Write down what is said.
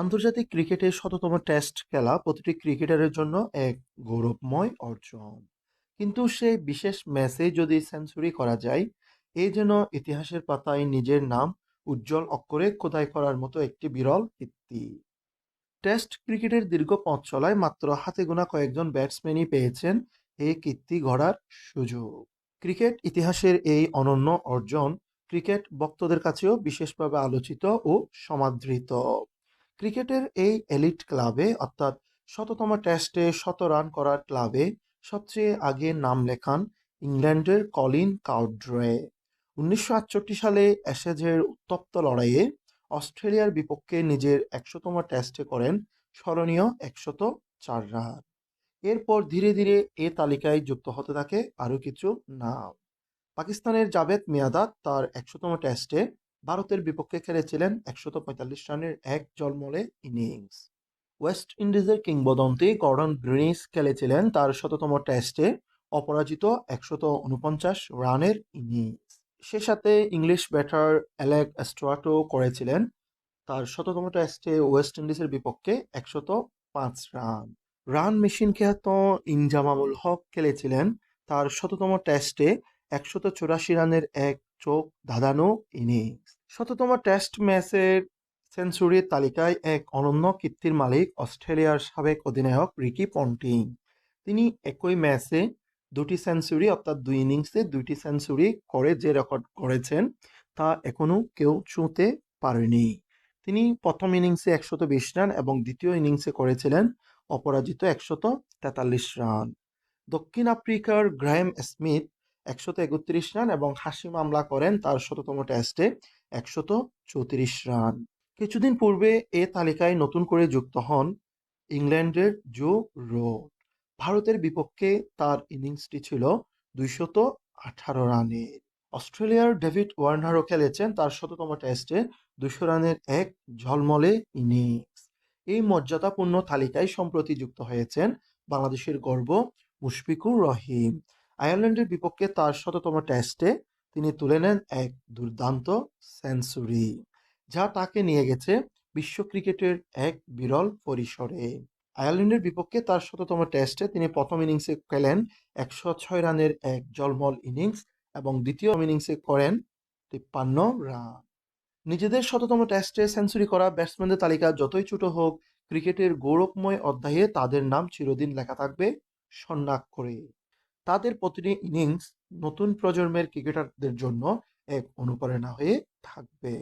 আন্তর্জাতিক ক্রিকেটে শততম টেস্ট খেলা প্রতিটি ক্রিকেটারের জন্য এক গৌরবময় অর্জন। কিন্তু সেই বিশেষ ম্যাচে যদি সেঞ্চুরি করা যায়, এ যেন ইতিহাসের পাতায় নিজের নাম উজ্জ্বল অক্ষরে খোদাই করার মতো একটি বিরল কীর্তি। টেস্ট ক্রিকেটের দীর্ঘ পথ চলায় মাত্র হাতে গোনা কয়েকজন ব্যাটসম্যানই পেয়েছেন এই কীর্তি গড়ার সুযোগ। ক্রিকেট ইতিহাসের এই অনন্য অর্জন ক্রিকেট ভক্তদের কাছেও বিশেষভাবে আলোচিত ও সমাদৃত। ক্রিকেটের এই এলিট ক্লাবে, অর্থাৎ শততম টেস্টে শত রান করার ক্লাবে সবচেয়ে আগে নাম লেখান ইংল্যান্ডের কলিন কাউড্রে। উনিশশো আটষট্টি সালে অ্যাশেজের উত্তপ্ত লড়াইয়ে অস্ট্রেলিয়ার বিপক্ষে নিজের একশোতম টেস্টে করেন স্মরণীয় একশত চার রান। এরপর ধীরে ধীরে এ তালিকায় যুক্ত হতে থাকে আরও কিছু নাম। পাকিস্তানের জাভেদ মিয়াদাদ তার একশোতম টেস্টে ভারতের বিপক্ষে খেলেছিলেন একশত পঁয়তাল্লিশ রানের এক জলমলে ইনিংস। ওয়েস্ট ইন্ডিজের কিংবদন্তি গর্ডন ব্রিনিস খেলেছিলেন তার শততম টেস্টে অপরাজিত একশত উনপঞ্চাশ রানের ইনিংস। সে সাথে ইংলিশ ব্যাটার অ্যালেক স্ট্রাটো করেছিলেন তার শততম টেস্টে ওয়েস্ট ইন্ডিজের বিপক্ষে একশত পাঁচ রান। রান মেশিন খ্যাত ইনজামামুল হক খেলেছিলেন তার শততম টেস্টে একশত চুরাশি রানের এক চোখ ধাঁধানো ইনিংস। শততম টেস্ট ম্যাচের সেঞ্চুরির তালিকায় এক অনন্য কীর্তির মালিক অস্ট্রেলিয়ার সাবেক অধিনায়ক রিকি পন্টিং। তিনি একই ম্যাচে দুটি সেঞ্চুরি, অর্থাৎ দুই ইনিংসে দুইটি সেঞ্চুরি করে যে রেকর্ড করেছেন, তা এখনও কেউ ছুঁতে পারেনি। তিনি প্রথম ইনিংসে একশত বিশ রান এবং দ্বিতীয় ইনিংসে করেছিলেন অপরাজিত একশত তেতাল্লিশ রান। দক্ষিণ আফ্রিকার গ্রাহাম স্মিথ একশত একত্রিশ রান এবং হাসি মামলা করেন তার শততম টেস্টে একশত চৌত্রিশ রান। কিছুদিন পূর্বে এ তালিকায় নতুন করে যুক্ত হন ইংল্যান্ডের জো রোড। ভারতের বিপক্ষে তার ইনিংসটি ছিল দুইশত আঠারো রানের অস্ট্রেলিয়ার ডেভিড ওয়ার্নারও খেলেছেন, তার শততম টেস্টে দুশো রানের এক ঝলমলে ইনিংস। এই মর্যাদাপূর্ণ তালিকায় সম্প্রতি যুক্ত হয়েছেন বাংলাদেশের গর্ব মুশফিকুর রহিম। আয়ারল্যান্ডের বিপক্ষে তার শততম টেস্টে তিনি তুলে নেন এক দুর্দান্ত সেঞ্চুরি, যা তাকে নিয়ে গেছে বিশ্ব ক্রিকেটের এক বিরল পরিসরে। আয়ারল্যান্ডের বিপক্ষে তার শততম টেস্টে তিনি প্রথম ইনিংসে খেলেন একশো ছয় রানের এক জলমল ইনিংস এবং দ্বিতীয় ইনিংসে করেন তিপ্পান্ন রান। নিজেদের শততম টেস্টে সেঞ্চুরি করা ব্যাটসম্যানদের তালিকা যতই ছোট হোক, ক্রিকেটের গৌরবময় অধ্যায়ে তাদের নাম চিরদিন লেখা থাকবে স্বর্ণাক্ষরে তাদের প্রতিটি ইনিংস নতুন প্রজন্মের ক্রিকেটারদের জন্য এক অনুপ্রেরণা হয়ে থাকবে।